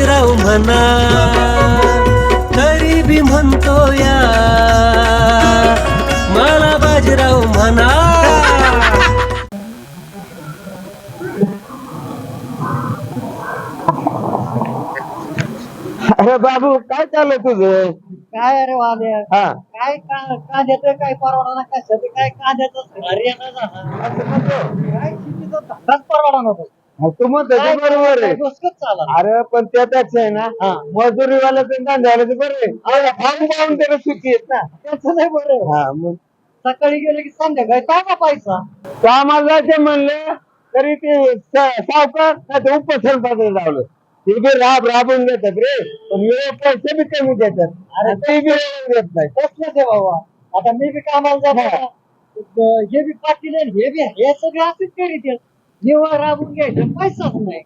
बाजीराव म्हणा तरी बी म्हणतो या. मला बाजीराव म्हणा. अरे बाबू काय चाललंय तुझं? काय अरे वाले हा. काय का- कांद्याचं काय परवडा ना कशाचं काय कांद्याचं? हरियाणा झाला. काय शेतीचं धंदाच परवडा नको. तू ते बरोबर आहे. अरे पण त्यापेक्षा आहे ना हा. मजुरीवाला तर बरं. आहे अरे खाऊन खाऊन त्याला सुखी आहेत ना. त्याचं नाही बरं. हा मग? सकाळी गेले की संध्याकाळी काय का पैसा? कामाला जायचं म्हणलं तरी ते स- सावकार नाही ते उपसरपंच लावलं. ते बी राब राबून देतात रे. पण वेळ पैसे बी कमी देतात. अरे ते बी वेळेवर देत नाही. कसलंच आहे बाबा. आता मी बी कामाला जातो. हा. हे बी पाटील आहे, हे बी हे सगळे असेच करीत आहेत. जेव्हा राबून घ्यायचं पैसाच नाही.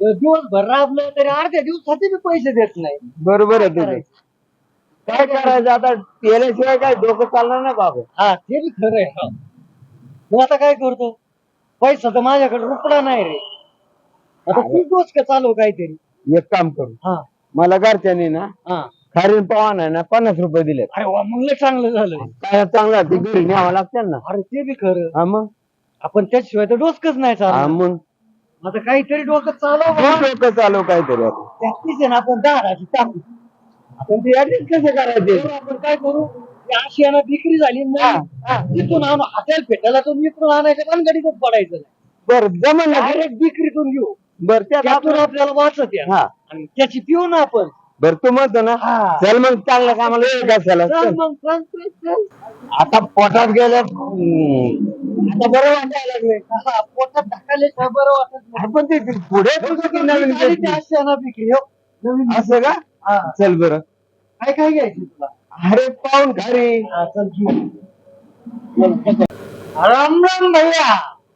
दिवसभर राबलं तरी अर्ध्या दिवसाचे बी पैसे देत नाही. बरोबर आहे तुझं? काय करायचं आता? केल्याशिवाय काय डोकं चालणार ना बाबा. हा ते बी खरं आहे हा. मग आता काय करतो? पैसा तर माझ्याकडे रुपडा नाही रे. आता तू दोष का चालू काहीतरी? एक काम करू. हा. मला घरच्यांनी ना हा. खारीन पावाना आहे ना पन्नास रुपये दिले अरे वा मग लय चांगलं झालं. काय चांगला ते घरी न्यावं लागतील ना. अरे ते बी खरं. हा मग? आपण त्याशिवाय तर डोसकच नाही हा चालू मग आता काहीतरी डोकं चालव डोकं चालू काहीतरी आता. आहे ना आपण दाराची टाकू पण ते ऍडजस्ट कसे करायचे? आपण काय करू? आशियाना विक्री झाली हा, तिथून आणू हॉटेल फेटायला तो विकून आणायच्या भानगडीतच पडायचं नाही. बर जमन डायरेक्ट विक्रीतून घेऊ. बर त्यात त्यातून आपण- आपल्याला वाचत या. हा. आणि त्याची पिऊ ना आपण. बर तू म्हणतो ना हा. चल मग चांगल्या कामाला वेळ कशाला चल. आता पोटात गेलं हम्म, आता बरं वाटायला लागले पोटात ढकलल्याशिवाय बरं वाटत ते ते पुढे नवीन घेतली. हो नवीन असं का? हा. चल बर. काय काय घ्यायचं तुला? अरे पाहून खारी चल घेऊ. राम राम भैया.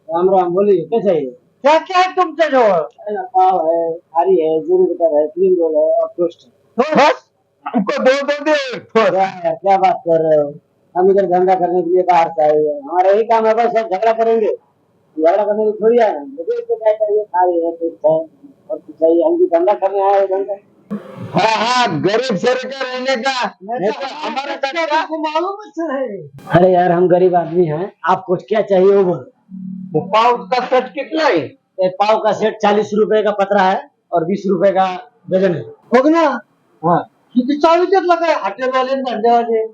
राम राम बोलिए कैसे है क्या क्या है तुमच्या जवळ पाव है खारी है ज़ीरो बटर है क्रीम रोल है और टोस्ट बस हमको दो दो दे क्या है क्या बात कर रहे हो? हम इधर धंधा करने के लिए बाहर से आए हुए हैं। हमारा यही काम है बस सब झगड़ा करेंगे। झगड़ा करने की थोड़ी आए मुझे इसको क्या चाहिए? खारी है टोस्ट है और कुछ चाहिए? हम भी धंधा करने आए हैं धंधा हाँ हाँ गरीब का रहने का। तो हमारा मालूम है अरे यार हम गरीब आदमी हैं। आपको क्या चाहिए वो बोलो। वो पाव का सेट कितना है? एक पाव का सेट चालीस रुपए का पतरा है और बीस रुपए का डजन है। बघ ना हाँ। किती चालू घेतलं काय हॉटेलवाले आणि धंद्यावाले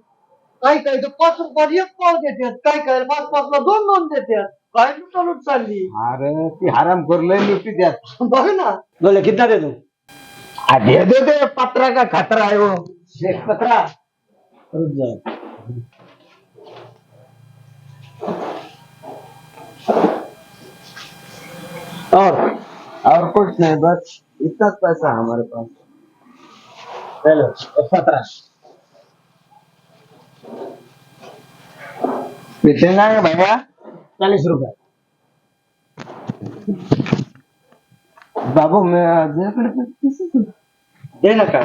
काय काय तर पाच रुपयात एक पाव देतात काय काय पाच पाच ला दोन दोन देतात काय लुटालूट चालली अरे ती हराम कर ले लुटी द्यात बघ ना। बोले कितना दे दूं? दे दे दे पतरा का खतरा है वो। एक पतरा। रुक जाओ। और और कुछ नहीं बस इतना पैसा है हमारे पास। चलो पतरा कितना है भैया? चालीस रुपए। बाबू मैं देना का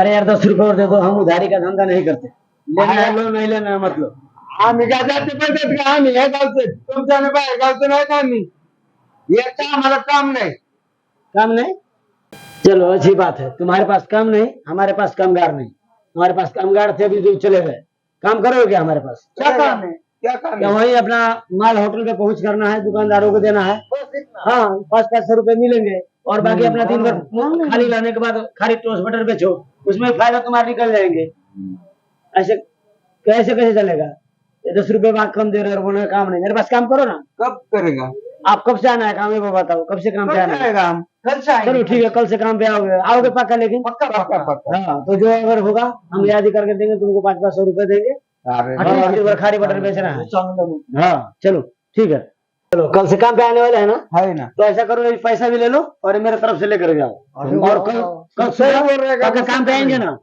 अरे यार दस रुपए और दे दो हम उधारी का धंधा नहीं करते। लेना लो नहीं लेना मतलब आम्ही काय जाते का आम्ही हे गावचे तुमच्या आणि बाहेर गावचे नाही। आम्ही हे का आम्हाला काम नहीं। काम नहीं? चलो अच्छी बात है। तुम्हारे पास काम नहीं हमारे पास कामगार नहीं। हमारे पास कामगार थे अभी जो चले गए। काम करोगे क्या हमारे पास? क्या काम है? क्या काम है? वही अपना माल होटल पे पहुँच करना है दुकानदारों को देना है। हाँ पाँच पाँच सौ रुपए मिलेंगे। और बाकी अपना दिन भर खाली लाने के बाद खाली टोस्ट बटर बेचो। उसमें फ़ायदा तुम्हारा निकल जाएँगे। ऐसे कैसे कैसे चलेगा? दस रुपए कम दे रहे हो काम नहीं। मेरे पास काम करो ना। कब करेगा? आप कब से आना है काम? ये बताओ कब से काम पे आना है? आएगा हम? कल से चलो ठीक है कल से काम पे आओगे। आओगे पक्का लेकिन? पक्का पक्का पक्का पक्का। हाँ तो जो अगर होगा हम याद ही करके देंगे तुमको पाँच पाँच सौ रुपए देंगे। खाली बटर बेचना है। चांगलं हाँ चलो ठीक है। चलो कल से काम पे आने वाले है ना? है ना। तो ऐसा करो पैसा भी ले लो और मेरे तरफ़ से लेकर जाओ। और कल कल रहे हैं, काम पे आएँगे ना?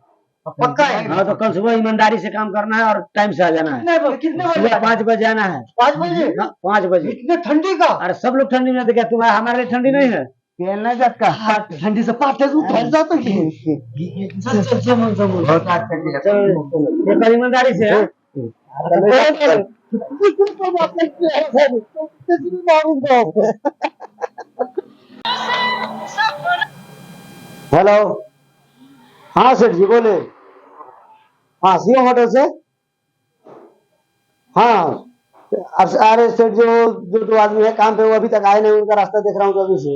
पक्का है? हाँ तो कल सुबह ईमानदारी से काम करना है और टाइम से आ जाना है। कितने बजे सुबह पाँच बजे आना है। पाँच बजे? हाँ, पाँच बजे। इतने ठंडी का? अरे सब लोग ठंडी में तो क्या तुम्हारा हमारे लिए ठंडी नहीं है। का ठंडी से पाठच उठायला जातो ईमानदारी से हेलो। हाँ सेठ जी बोले। हाँ सीएम होटल से? हाँ। अब अरे सेठ जो जो दो आदमी है, काम पे, वो अभी तक आए नहीं, उनका रास्ता देख रहा हूँ अभी से।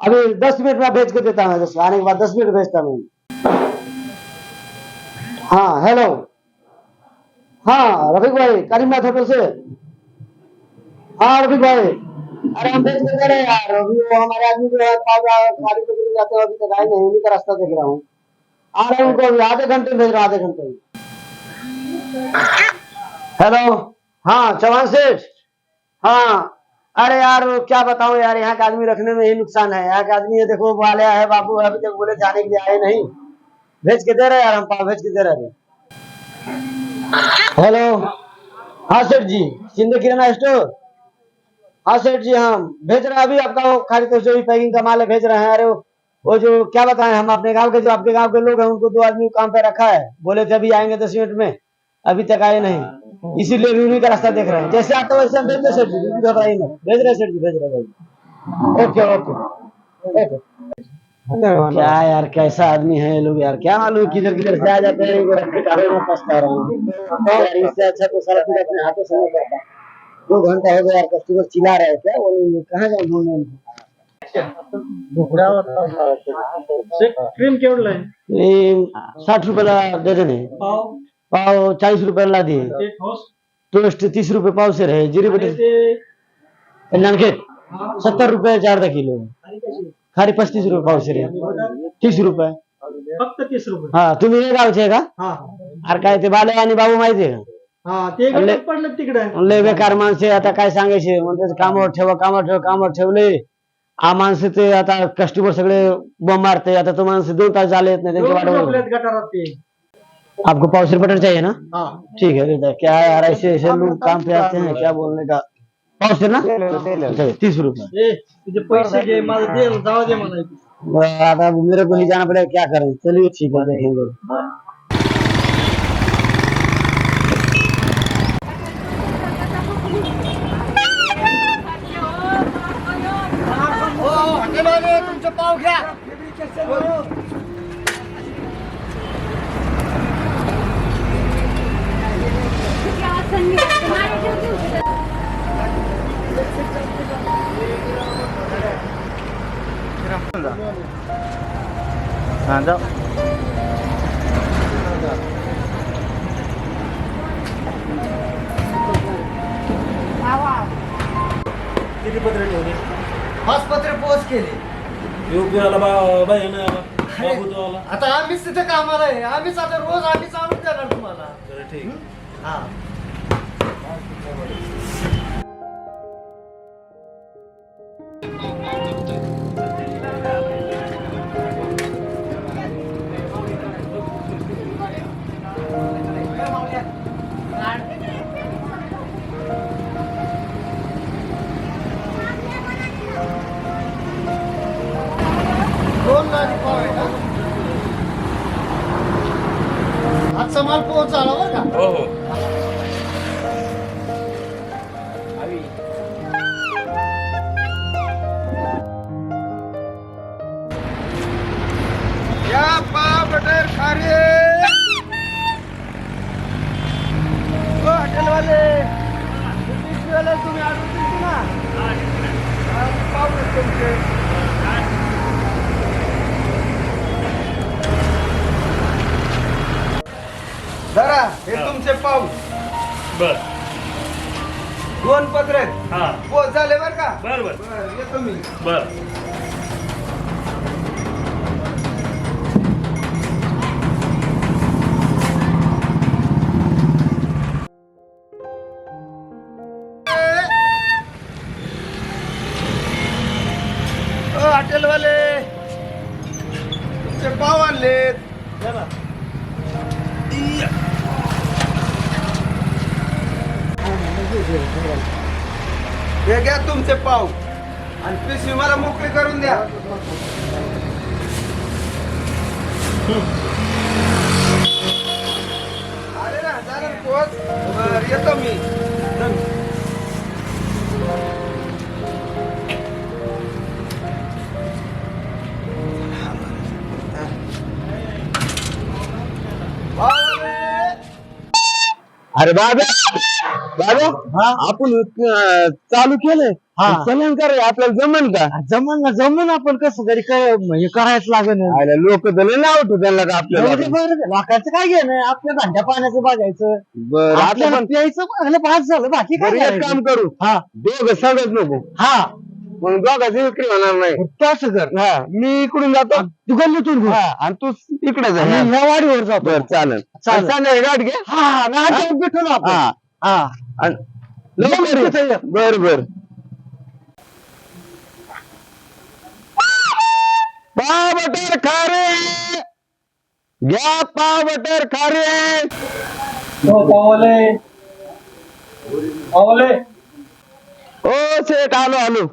अभी दस मिनट में भेज के देता हूँ आने के बाद दस मिनट भेजता हूँ। हाँ हेलो हाँ रफीक भाई, करीमनाथ होटल से। हाँ रफीक भाई। अरे हम भेज के दे रहे यार, अभी वो हमारे आदमी जो है गाड़ी पे जाते हैं, अभी तक आए नहीं, उन्हीं का रास्ता देख रहा हूँ। आ रहे हैं उनको आधे घंटे भेज रहा आधे घंटे में। हेलो हाँ चौहान सेठ। हाँ। अरे यार, क्या बताऊँ यार, यहाँ का आदमी रखने में ही नुकसान है। यहाँ का आदमी है देखो वाले है बाबू अभी तक बोले जाने के लिए आए नहीं। भेज के दे रहे यार हम भेज के दे रहे हेलो हाँ सेठ जी। शिंदे किराना स्टोर। हाँ सेठ जी हाँ। भेज रहे हैं अभी आपका खाली तो जो भी पैकिंग का माल भेज रहे हैं। अरे वो जो, क्या बताएँ हम, अपने गाँव के जो, आपके गाँव के लोग हैं, उनको दो आदमी काम पे रखा है। बोले थे अभी आएँगे दस मिनट में। अभी तक आए नहीं। इसीलिए भी उन्हीं का रास्ता देख रहे हैं। जैसे आता है वैसे हम भेज रहे हैं सेठ जी। घबराइए मत भेज रहे हैं सेठ जी भेज रहे हैं ओके ओके। क्या यार कैसा आदमी है लोग यार? क्या मालूम किधर किधर से आ जाते हैं इनको रख के कारों में फंसता रहा हूँ। यार इससे अच्छा तो सारा कुछ अपने हाथों से नहीं करता। दो घंटा हो गया यार कस्टमर चिल्ला रहे हैं। क्या वो कहाँ जाऊँ ढूँढने? क्रीम केवढला आहे ये साठ रुपयाला डझन आहे पाव चाळीस रुपयाला दिए ते ठोस. टोस्ट तीस रुपये पाव से रहे जिरे आणि बटे ते नानखेट सत्तर रुपये चार दा किलो? खारी पस्तीस रुपये पाव से रहे तीस रुपये. फक्त तीस रुपये. हा तुम्ही हे गावचे आहे का? हा. अरे काय ते बाले आणि बाबू माहिती आहे? का हा ते पडलं तिकडे. लय बेकार माणसे आता काय सांगायचे? म्हणजे कामावर ठेवा कामावर ठेवा कामावर ठेवले. आ माणसं ते आता कस्टमर सगळे बम मारते. आता तो माणसं दोन तास झाले येत नाही त्यांची वाट बघू. गटारात ते. आपको पाव बटर चाहिए ना ठीक है देता क्या यार ऐसे ऐसे लोग काम पे आते हैं क्या बोलने का पाव ना अच्छा, तीस रुपए पैसे आता मेरे को नहीं जाना पड़ेगा क्या करें चलिए ठीक है देखेंगे पाव घ्या किती पत्र ठेवले पाच पत्र पोच केले. योग्य आला बा बाई ना बाबू तो आला आता आम्हीच तिथे कामाला आहे. आम्हीच आता रोज आम्हीच आणून देणार तुम्हाला. बरं ठीक. हा. या पाव बटर खारे ओ हॉटेलवाले वाले तुम्ही ऑर्डर दिली ना हा, पाव आहेत तुमचे धरा हे. तुमचे पाव बर. दोन पत्र आहेत. हा. पोच झाले बरं का? बर बर. बरं, येतो मी. बर. हे घ्या तुमचे पाव. आणि पिशवी मला मोकळी करून द्या. अरे ना चालेल ना बरं येतो मी. अरे बाबा! बाबा आपण अं, चालू केलंय. चलन कर आपल्याला जमन का? जमन ना जमन आपण कसं तरी काय म्हणजे करायचं लागेल लोक तर लय नाव त्यांना का आपल्याला? लोकांचं काय घेणं आपल्या भांड्या पाण्याचं बघायचं. बरं आता आपल्याला पण प्यायचं बघायला पास झालं बाकी काय बरं, एक करायचं? काम करू. हा. दोघं सांगत नको. हा. मग दोघांची विक्री होणार नाही. तसं कर. हा मी इकडून जातो. तू गल्लीतून घे. हा आणि तू इकडे जा. आणि या वाडीवर जातो. बर चालेल. चालेल. चालेल गाठ घे. हा हा नाटक भेटून आपण. हा हा. ये. बर बर. पाव बटर खारे. घ्या पाव बटर खारे पावले. पावले. ओ सेठ आलो आलो.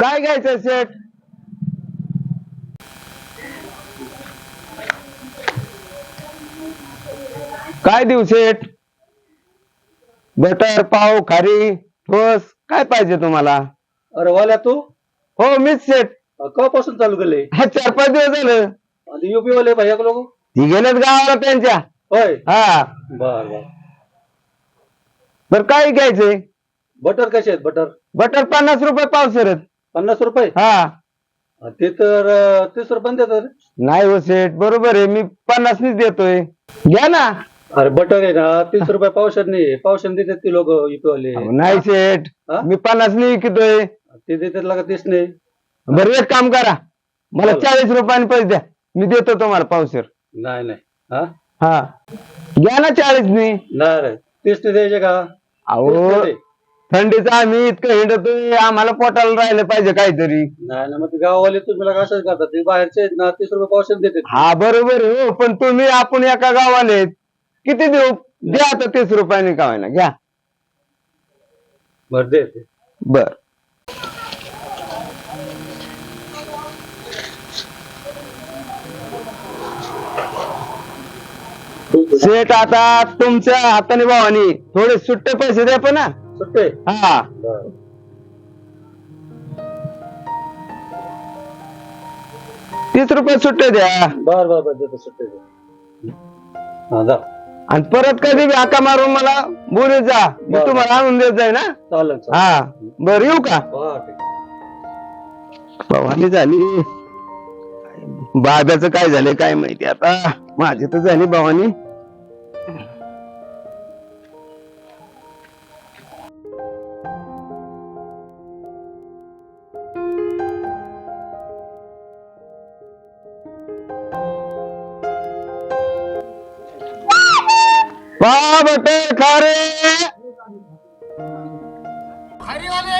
काय घ्यायचं सेठ काय देऊ सेठ बटर पाव खारी ठोस काय पाहिजे तुम्हाला? अरे वाल्या तू? हो मीच सेठ कवापासून चालू केले हा चार पाच दिवस झालं. युपी वाले भैया लोक? ती गेलेत गावाला त्यांच्या. होय? हा. बर बर. बर काय घ्यायचंय? बटर कसे आहेत बटर बटर पन्नास रुपये पावसरत पन्नास रुपये? हा. ते तर अं, तीस रुपये देतात. नाही हो सेठ बरोबर आहे. मी पन्नासनीच देतोय. घ्या ना. अरे बटर आहे ना तीस रुपये पावशर नाही. पावशर देतात ती लोक अहो, नाही सेठ. हा? मी पन्नासनी विकतोय. ते देतात लागा तीस नाही. बरं एक काम करा. मला बोला. चाळीस रुपयाने पैसे द्या. मी देतो तुम्हाला पावसर नाही नाही. हा? हा. घ्या ना चाळीसनी. नाही रे तीस नाही द्यायचे का? अहो. थंडीचं आम्ही इतकं हिंडतोय आम्हाला पोटाला राहिलं पाहिजे काहीतरी नाही ना मग ते गाववाले करतात ते बाहेरचे आहेत ना तीस रुपये पावशर देतात हा बरोबर आहे हो पण तुम्ही आपण एका गावाले आहेत. किती देऊ द्या आता तीस रुपयाने का होईना घ्या बरं दे दे. बर सेठ आता तुमच्या हाताने भावानी थोडे सुट्टे पैसे द्या पण हा. सुट्टे? हा. बरं तीस रुपये सुट्टे द्या. बर बर बर देतो सुट्टे हा जा. आणि परत कधी बी हाका मारून मला बोलत जा. मी बरं. तुम्हाला आणून देत जाईल ना चालेल चालेल. हा. बर येऊ का? बरं, ठीक. भवानी झाली. बाब्याचं काय झालंय काय माहिती आता? माझी तर झाली भवानी. बाबटे खारे। खारीवाले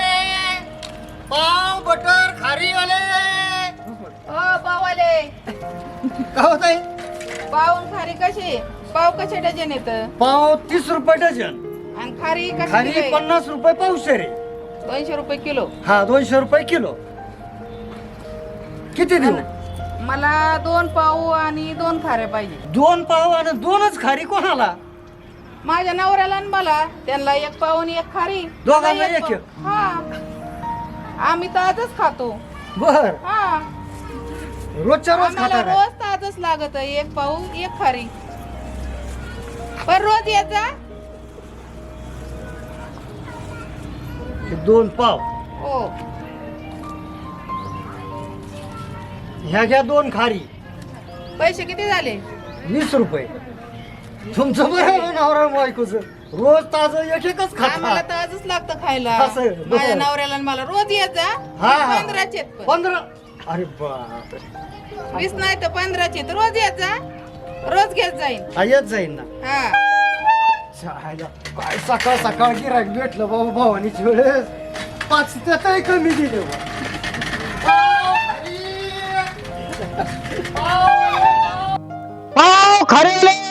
पाव बटर खारीवाले। हो पावले का होत आहे पाव खारी कशी? पाव कसे डझन येत? पाव तीस रुपये डझन. आणि खारी कशी खारी आहे? पन्नास रुपये पावशेर आहे दोनशे रुपये किलो. हा दोनशे रुपये किलो. किती देऊ? मला दोन पाव आणि दोन खाऱ्या पाहिजे. दोन पाव आणि दोनच खारी कोणाला? माझ्या नवऱ्याला आणि मला त्यांना एक पाव आणि एक खारी. दोघांना एक. हा. आम्ही ताजच खातो. बर. हा. रोजच्या रोज आम्हाला खाता काय? रोज ताजच लागत एक पाव एक खारी. पण रोज येत जा दोन पाव. हो. ह्या घ्या दोन खारी. पैसे किती झाले? वीस रुपये. तुमचं बरं नवरा बायकोच रोज ताज एक एकच खा मला ताजच लागतं खायला असं माझ्या नवऱ्याला मला रोज येत जा हा, पंधराचे पंधरा अरे बापरे वीस नाही तर पंधराचे तर रोज येत जा रोज घेत जाईन येत जाईन ना हा काय सकाळ सकाळ गिराक भेटलं बाबा भावानी वेळेस पाच ते काही कमी दिले बाबा खरे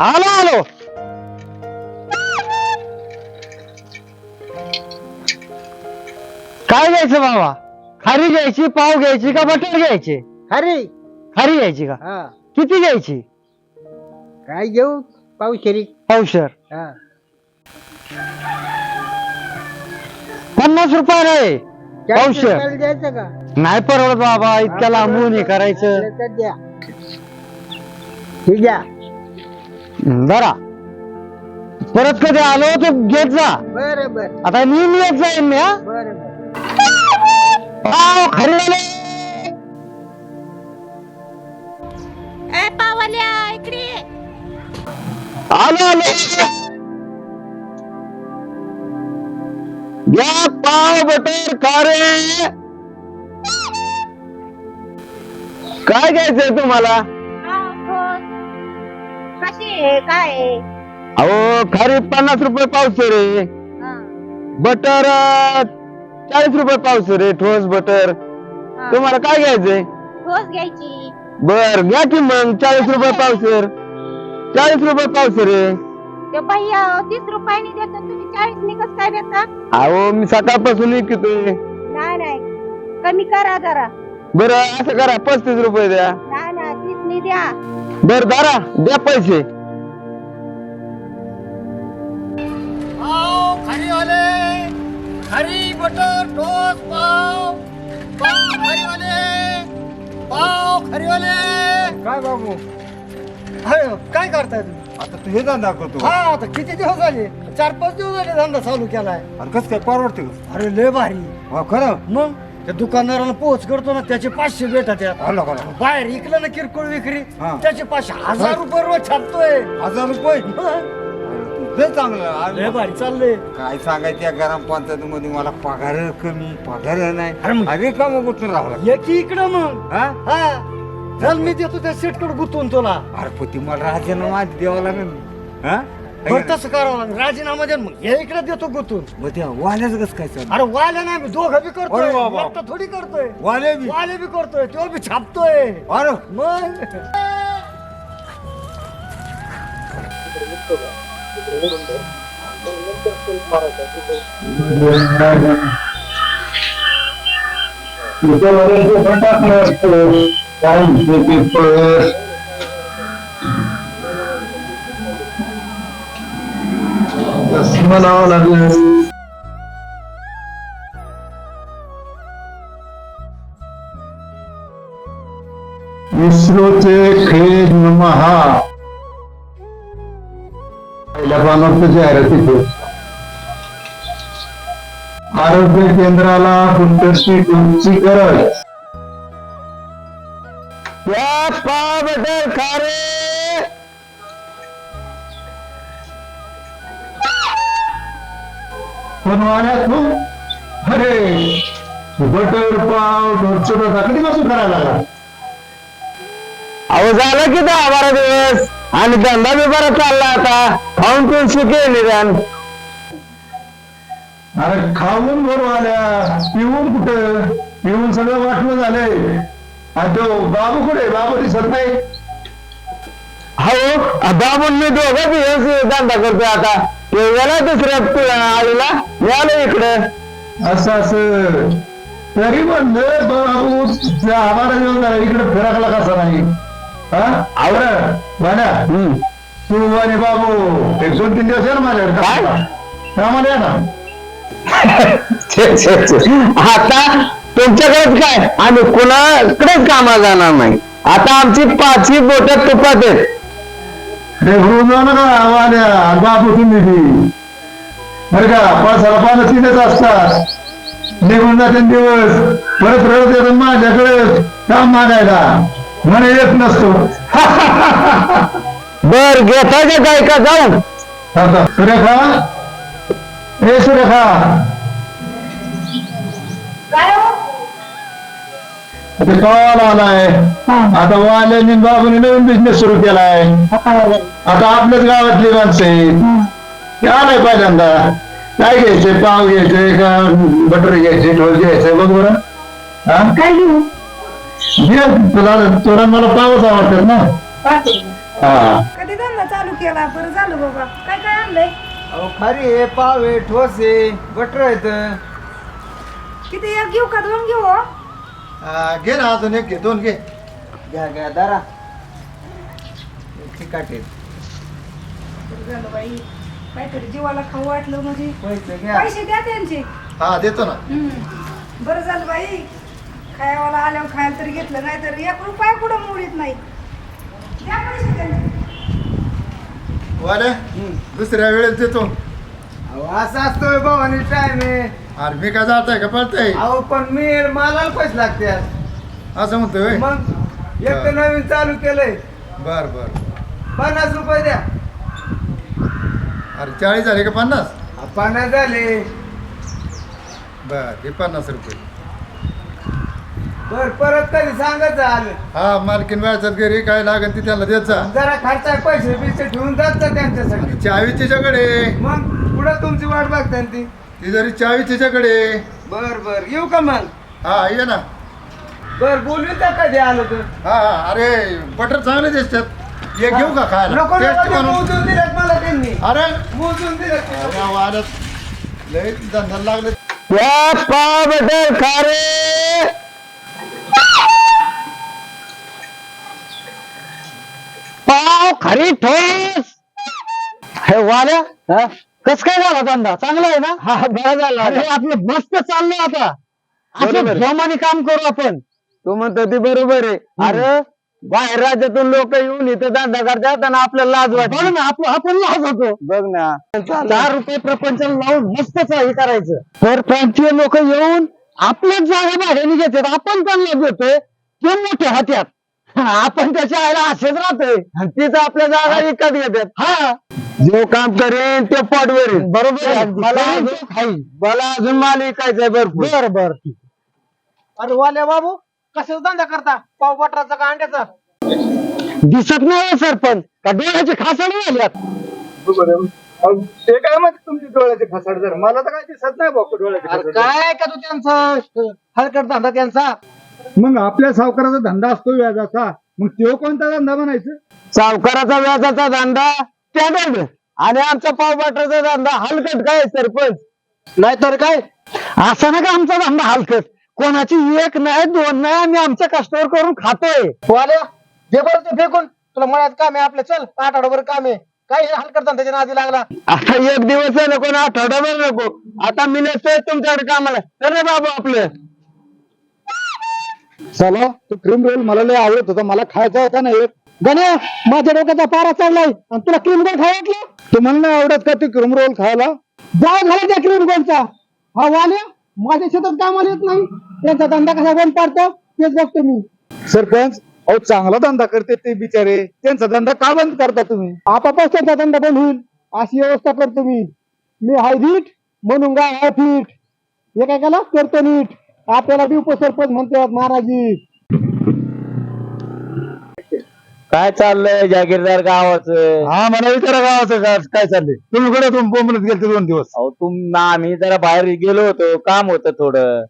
आलो आलो. काय घ्यायचं बाबा खारी घ्यायची पाव घ्यायची का बटर घ्यायचे? अरे खारी घ्यायची का? हा. किती घ्यायची? काय घेऊ? पावशेरी पावशर. हा. पन्नास रुपये आहे चाळीस पावशर. रुपयाला द्यायचं का? नाही परवडत बाबा इतक्या लांबून हे करायचं. द्या. ठीक आहे बरा परत कधी आलो तर घेत जा. बरं बरं. आता नेहमी येत जाईन मी हा. बरं बरं. पाव खरी आले ए पावल्या इकडे ये. आलो आलो. घ्या पाव बटर खारे काय घ्यायचंय तुम्हाला? कशी आहे काय आहे? अहो खारी पन्नास रुपये पावशेर आहे हा, बटर अं, चाळीस रुपये पावशेर आहे ठोस बटर. हा. तुम्हाला काय घ्यायचंय? रोज घ्यायची. बर घ्या की मग चाळीस रुपये पावशेर चाळीस रुपये ते बाई अं, तीस रुपयाने देतात तुम्ही चाळीस निकच काय देता? अहो मी सकाळपासून विकतोय. नाही नाही. कमी करा जरा. बरं असं करा पस्तीस रुपये द्या. नाही ना तीस नाही द्या. बर दारा द्या पैसे. पाव खारीवाले खारी बटर पाव. पाव खारीवाले पाव खारीवाले. काय बाबू? अरे काय करताय तुम्ही? आता तू हे धंदा करतो. हा आता किती दिवस झाले? चार पाच दिवस झाले धंदा चालू केलाय. अरे कसं काय परवडते? अरे लय भारी. हा खरं? मग? त्या दुकानदाराला पोच करतो ना त्याचे पाचशे भेटत आहेत. आलं का ना? बाहेर इकलं ना किरकोळ विक्री हा. त्याचे पाचशे हजार रुपये रोज छापतोय. हजार रुपये? हं? लय चांगलं. लय भारी चाललंय. काय सांगायचं या गरम पंचायतीमध्ये? मला पगार कमी पगार अरे नाही मग- अरे का मग कुठून राहला ये की इकडं मग. हा? हा. चल मी देतो त्या सीटकडे गुंतवून तुला. अरे पती मला राजीनामा द्यावा लागेल हा? बरं तसं करावं लागेल. राजीनामा द्या मग. हे इकडे देतो गुंतून. मग त्या वाल्याच कसं काय अरे वाल्या नाही मी दोघं बी करतोय. अरे बाबा. एकटा थोडी करतोय. वाले बी. वाले बी करतोय. तो बी छापतोय. अरे. मग? म्हणावं लागलं. इस्रोचे खेळ महा. पहिल्या पानात जाहिराती आरोग्य केंद्राला पुस्तकची तुमची गरज या पाव बटर वाड्यात तू अरे बटर पाव रुपये कधीपासून करायला लागला? अहो झालं की दहा बारा दिवस. आणि धंदा बी बरा चालला आता. खाऊन पिऊन सुखे निदान. अरे खाऊन आल्या. पिऊन कुठं? पिऊन सगळं वाटलं झालंय. आणि तो बाबू कुठे? बाबू दिसत नाही. हो बाबून मी दोघं हेच धंदा करतोय आता. ते गेला दुसऱ्या पु- आळीला मी आलो इकडे. असं असं. तरी म्हणलं बाबू आम्हाला जेवण झालं इकडे फिराकला कसा नाही? हा? आवड भाड्या. तू आणि बाबू एक दोन तीन दिवस या ना माझ्याकडे. काय? कामाला या ना. छे, छे, छे. आता तुमच्याकडेच काय? आम्ही कुणाकडेच कामाला जाणार नाही. आता आमची पाचही बोट तुपात आहेत. वाल्या बाबू तुम्ही बी. बरं का पावसाला पानं तीनच असतात. निघून जाते दिवस. परत रडत येतात माझ्याकडे. काम मागायला. म्हणे येत नसतो. बर घेता का काय का जाऊ आता सुरेखा? ए सुरेखा. ते कळाला आलाय. आता वाल्यानी बाबूने नवीन बिझनेस सुरू केलाय. आता आपल्याच गावातली माणसं आहेत. आलाय पहिल्यांदा. काय घ्यायचंय? पाव घ्यायचंय का बटर घ्यायचे ढोल घ्यायचंय? बघ बरं. हा? तुला तुला मला पावच आवडतात ना. हा. कधी धंदा चालू केला? बरं झालं बाबा. काय काय आणलंय? अहो खारी आहे पाव आहे ठोस आहे बटर आहेत. किती एक घेऊ का दोन घेऊ हो? घे ना अजून एक घे दोन घे. घ्या घ्या दारा. आहेत बरं झालं बाई काहीतरी जीवाला खाऊ वाटलं म्हणजे. पैसे घ्या. पैसे द्या त्यांचे. हा देतो ना. हम्म. बरं झालं बाई खायवाला आल्यावर खायला तरी घेतलं नाही तर एक रुपया कुठं मोडीत नाही. द्या पैसे त्यांचे. वाल्या दुसऱ्या वेळेस देतो. अहो असं असतोय भावानी टाइम आहे अरे मी काय जात आहे का पळतय? अहो पण मी मला पैसे लागते असं म्हणतोय? मग एक तर नवीन चालू केलंय. बर बर. पन्नास रुपये द्या. अरे चाळीस झाले का पन्नास? अहो, पन्नास झाले. बर हे पन्नास रुपये. बर परत कधी सांगत आलं हा मालकीन व्याजात घरी काय लागेल ती त्याला जा. जरा खर्चा पैसे बिसे ठेवून जात जा त्यांच्यासाठी. चावी तिच्याकडे मग? पुढं तुमची वाट बघता ती? ती जरी चावी तिच्याकडे. बर बर. येऊ का मग? हा ये ना. बर बोलू त्या कधी आलो तर हा हा. अरे बटर चांगले दिसतात. एक घेऊ का खायला? नको Taste नको ते म्हणून. मोजून दिलेत मला त्यांनी. अरे. मोजून दिलेत. अरे वाढत. लय धंदा लागले. पाव खरी ठोस. हे वाल्या कस काय झाला धंदा? चांगला आहे ना? हा बरा झाला अरे आपलं मस्त चाललंय आता. असं जोमाने काम करू आपण. तू म्हणतो ती बरोबर आहे. अरे बाहेर राज्यातून लोक येऊन इथं धंदा करतात आणि आपल्याला लाज बघ वाटते ना आपण आपण लाज होतो. बघ ना. चार रुपये प्रपंचाला लावून मस्तच हे करायचं. तर प्रांतीय लोक येऊन आपल्याच जागा भाड्याने घेतात. आपण त्यांना देतोय ते मोठे हात्यात. आपण त्याच्या आईला असेच राहतोय. तिथं आपल्या जागा विकत घेतात. हा. जो काम करेन ते येईल. बरोबर आहे. मला अजून. मला अजून माल विकायचा भरपूर. बर बर. अरे वाल्या बाबू कशाचा धंदा करता? पाव बटराचा का अंड्याचा? दिसत नाही सरपंच. का डोळ्याचे खासाड झाल्यात ते काय म्हणते तुमची डोळ्याचे फसाड जर? मला तर काय दिसत नाही बापू डोळ्याचे अरे काय का तू त्यांचा हलकट धंदा त्यांचा. मग आपल्या सावकाराचा धंदा असतो व्याजाचा. मग तो कोणता धंदा म्हणायचं? सावकाराचा व्याजाचा धंदा? स्टँडर्ड आणि आमचा पाव बटराचा धंदा हलकट काय सरपंच? नाहीतर काय? असं ना का आमचा धंदा हलकत कोणाची एक नाही दोन नाही आम्ही आमच्या कष्टावर करून खातोय. वाल्या जे बरं ते फेकून. तुला मळ्यात काम आहे आपलं चल आठ आठवडा काम आहे. काय हे हलकट धंद्याच्या नादी लागला? आता एक दिवस नको ना आठवडाभर नको. आता मी नसतोय तुमच्याकडे कामाला. तर रे बाबू आपलं. चला तो क्रीम रोल मला लय आवडत होता. मला खायचा होता ना एक. गण्या माझ्या डोक्याचा पारा चढलाय आणि तुला क्रीम रोल खाय वाटलं? तुम्हाला नाही आवडत का ते क्रीम रोल खायला? जाळ झाला त्या क्रीम रोलचा हा वाल्या माझ्या शेतात कामाला येत नाही. त्यांचा धंदा कसा बंद पाडतो? तेच बघतो मी. सरपंच अहो चांगला धंदा करते ते बिचारे. त्यांचा धंदा का बंद करता तुम्ही? आपापच त्यांचा धंदा बंद होईल. अशी व्यवस्था करतो मी. मी हाय नीट म्हणून गाय हाय फीट हे काय केला? करतो नीट. आपल्याला बी उपसरपंच म्हणतात महाराजी. काय चाललंय जागीरदार गावाचं? हा मला विचारा गावाचं का- काय चाललंय? तुम्ही कडे तुम्ही बोंबलत गेलते दोन दिवस. अहो तुम आम्ही जरा बाहेर गेलो होतो काम होतं थोडं.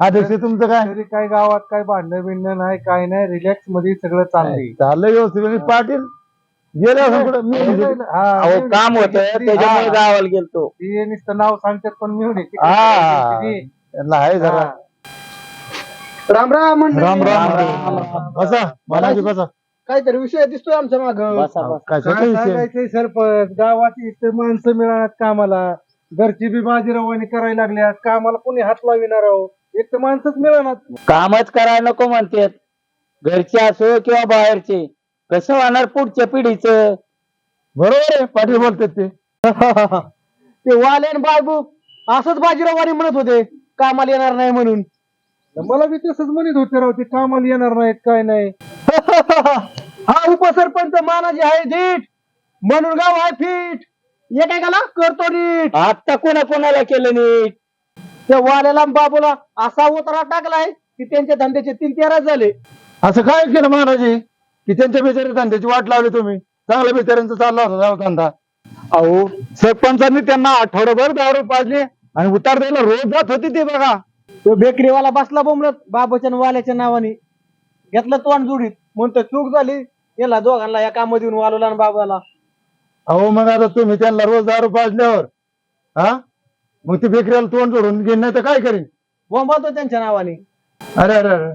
अध्यक्ष तुमचं काय? तरी काय गावात काय भांडणं बिंडणं नाही काय नाही रिलॅक्समध्ये सगळं चाललंय. चाललंय व्यवस्थित. आणि पाटील? गेले असं कुठं? मी अहो काम होतं त्याच्यामुळे गावाला गेलतो. हे नुसतं नाव सांगतात पण मी म्हणे हा, हा. त्यांना आहे जरा. राम राम मंडळी. राम राम राम. बसा बालाजी बसा. काहीतरी विषय दिसतोय आमच्या माग. बसा बसा. कशाचा काय विषय? सांगायचंय सरपंच? गावात इथं माणसं मिळणार कामाला. घरची बी बाजीरावानी करायला लागल्या कामाला कोणी हात लाविणार आहो एक तर माणसंच मिळणार कामच करायला नको म्हणतात. घरचे असो किंवा बाहेरचे. कसं होणार पुढच्या पिढीचं? बरोबर आहे पाटील बोलतात ते. ते वाले आणि बाबू असंच बाजीरावानी म्हणत होते कामाला येणार नाही म्हणून. मला बी तसंच म्हणत होते राव ते कामाला येणार नाहीत काय नाही. हा उपसरपंच मानाजी आहे धीट. म्हणून गाव आहे फिट. हे काय केला करतो नीट. आता कोणा कोणाला केलं नीट? त्या वाल्याला आणि बाबूला असा उतारा टाकलाय की त्यांच्या धंद्याचे तीन तेरा झाले. असं काय केलं महाराजी की त्यांच्या बिचारे धंद्याची वाट लावली तुम्ही? चांगल्या बिचाऱ्यांचा चालला होता जाऊ धंदा. अहो सरपंचांनी त्यांना आठवडाभर दारू पाजली आणि उतार द्यायला रोज जात होती ते बघा. तो बेकरीवाला बसला बोंबलत बाबाच्या वाल्याच्या नावाने. घेतलं तोंड जुडीत. म्हणतो चूक झाली याला दोघांना या कामात येऊन वालवला आणि बाबाला. अहो मग आता तुम्ही त्यांना रोज दारू पाजल्यावर हा? मग ती बेकरीला तोंड जोडून घेईन नाही तर काय करीन? बोंबातो त्यांच्या नावाने. अरे अरे अरे.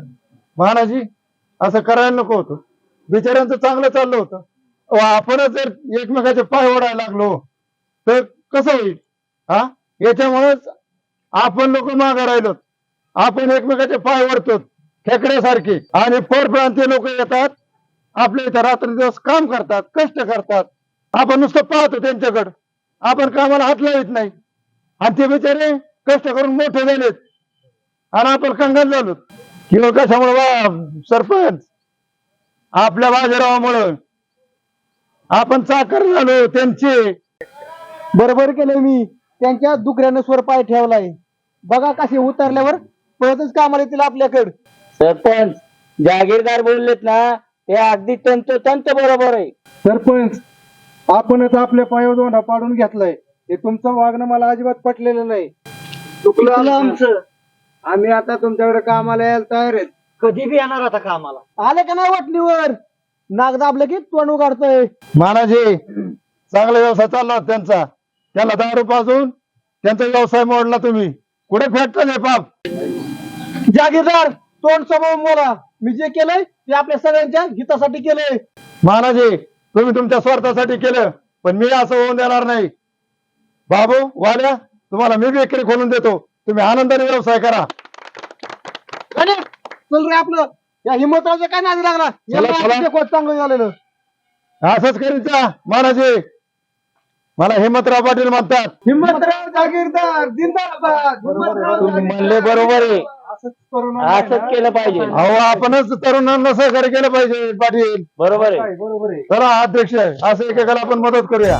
महाराजी असं करायला नको होतं. बिचाऱ्यांचं चांगलं चाललं होतं. अहो, आपणच जर एकमेकाचे पाय ओढायला लागलो तर कसं होईल? हा? याच्यामुळेच आपण लोक मागे राहिलो आपण एकमेकाचे पाय वरतो खेकड्यासारखे. आणि परप्रांतीय लोक येतात आपल्या इथं रात्री दिवस काम करतात कष्ट करतात. आपण नुसतं पाहतो त्यांच्याकडं. आपण कामाला हात लावित नाही. आणि ते बिचारे कष्ट करून मोठे झालेत. आणि आपण कंगाल झालो किंवा कशामुळे सरपंच? आपल्या बाजारामुळं आपण चाकर झालो त्यांचे. बरोबर केलं मी. त्यांच्या दुकऱ्यानं स्वर पाय ठेवलाय. बघा कसे उतरल्यावर पळतच कामाला येतील आपल्याकडे. सरपंच जागीरदार बोललेत ना ते अगदी तंत तंत बरोबर आहे. सरपंच आपणच आपल्या पायावर दोंडा पाडून घेतलाय. हे तुमचं वागणं मला अजिबात पटलेलं नाही. चुकलं आमचं. आम्ही आता तुमच्याकडे कामाला यायला तयार आहेत. कधी बी येणार आता कामाला. आले का नाही वाटलीवर? नाग दाबलं की तोंड उघडतोय. महाराजे चांगला व्यवसाय चालला होता त्यांचा. त्याला दारू पाजून त्यांचा व्यवसाय मोडला तुम्ही. कुठे फेटता नाही पाप? जागीरदार तोंड समोर बोला. मी जे केलंय ते आपल्या सगळ्यांच्या हितासाठी केलंय. महाराजे तुम्ही तुमच्या स्वार्थासाठी केलं पण मी असं होऊन देणार नाही. बाबू वाल्या तुम्हाला मी बेकरी खोलून देतो. तुम्ही आनंदाने व्यवसाय करा. चल रे आपलं. या हिमतरावचं काय नादी लागला? चला, याला चला. आपलं कोण चांगलं झालेलं. असंच करीत जा महाराजे. मला हिमतराव पाटील म्हणतात. हिम्मतराव जागीरदार जिंदाबाद. हिम्मतराव तुम्ही म्हणले बरोबर आहे. असंच केलं पाहिजे. अहो आपणच तरुणांना सहकार्य केलं पाहिजे पाटील. बरोबर आहे. बरोबर आहे. चला अध्यक्ष असं एकेकाला आपण मदत करूया.